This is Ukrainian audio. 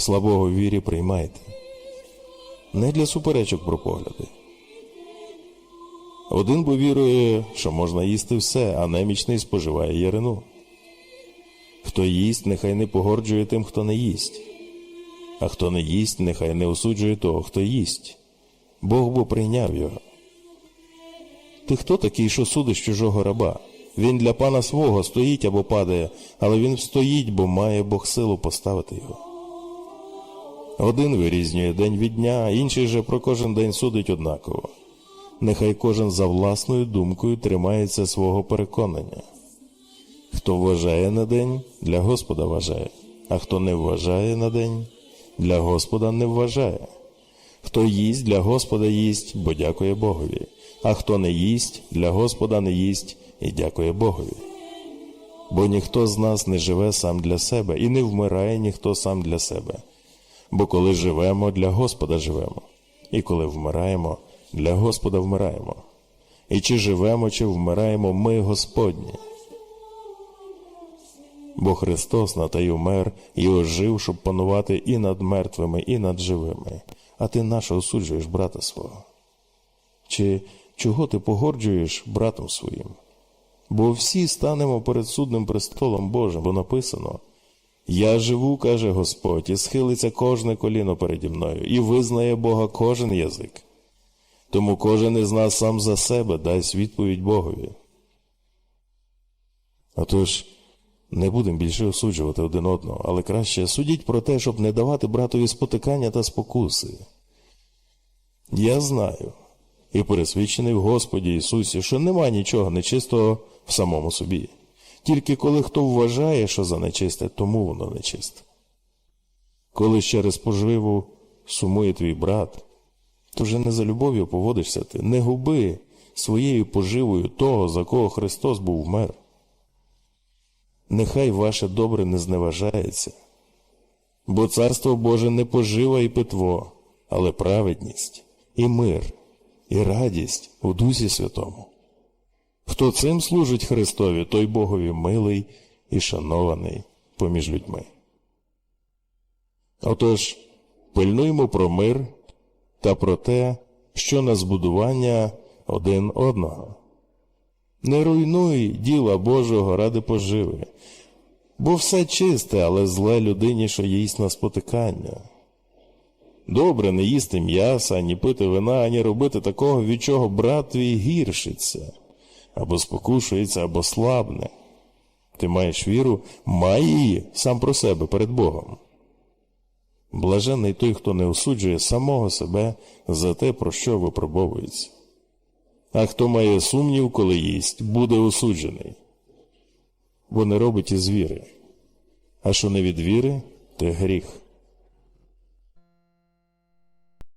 слабого в вірі приймайте. Не для суперечок про погляди. Один бо вірує, що можна їсти все, а немічний споживає ярину. Хто їсть, нехай не погорджує тим, хто не їсть. А хто не їсть, нехай не осуджує того, хто їсть. Бог бо прийняв його. Ти хто такий, що судиш чужого раба? Він для пана свого стоїть або падає, але він стоїть, бо має Бог силу поставити його. Один вирізнює день від дня, інший же про кожен день судить однаково. Нехай кожен за власною думкою тримається свого переконання. Хто вважає на день, для Господа вважає, а хто не вважає на день, для Господа не вважає. Хто їсть, для Господа їсть, бо дякує Богові, а хто не їсть, для Господа не їсть і дякує Богові. Бо ніхто з нас не живе сам для себе, і не вмирає ніхто сам для себе. Бо коли живемо, для Господа живемо, і коли вмираємо, для Господа вмираємо. І чи живемо, чи вмираємо, ми Господні. Бо Христос на й умер і ожив, щоб панувати і над мертвими, і над живими. А ти наше осуджуєш брата свого? Чи чого ти погорджуєш братом своїм? Бо всі станемо перед судним престолом Божим, бо написано Я живу, каже Господь, і схилиться кожне коліно переді мною, і визнає Бога кожен язик. Тому кожен із нас сам за себе дасть відповідь Богові. Отож, не будемо більше осуджувати один одного, але краще судіть про те, щоб не давати братові спотикання та спокуси. Я знаю і пересвідчений в Господі Ісусі, що нема нічого нечистого в самому собі. Тільки коли хто вважає, що за нечисте, тому воно нечисте. Коли через поживу сумує твій брат, то вже не за любов'ю поводишся ти, не губи своєю поживою того, за кого Христос був вмер. Нехай ваше добре не зневажається, бо царство Боже не пожива і питво, але праведність, і мир, і радість у Дусі Святому. Хто цим служить Христові, той Богові милий і шанований поміж людьми. Отож, пильнуймо про мир та про те, що на збудування один одного. Не руйнуй діла Божого ради поживи, бо все чисте, але зле людині, що їсть на спотикання. Добре не їсти м'яса, ані пити вина, ані робити такого, від чого брат твій гіршиться, або спокушується, або слабне. Ти маєш віру, май її сам про себе перед Богом. Блажений той, хто не осуджує самого себе за те, про що випробовується. А хто має сумнів, коли їсть, буде осуджений, бо не робить із віри. А що не від віри, то гріх.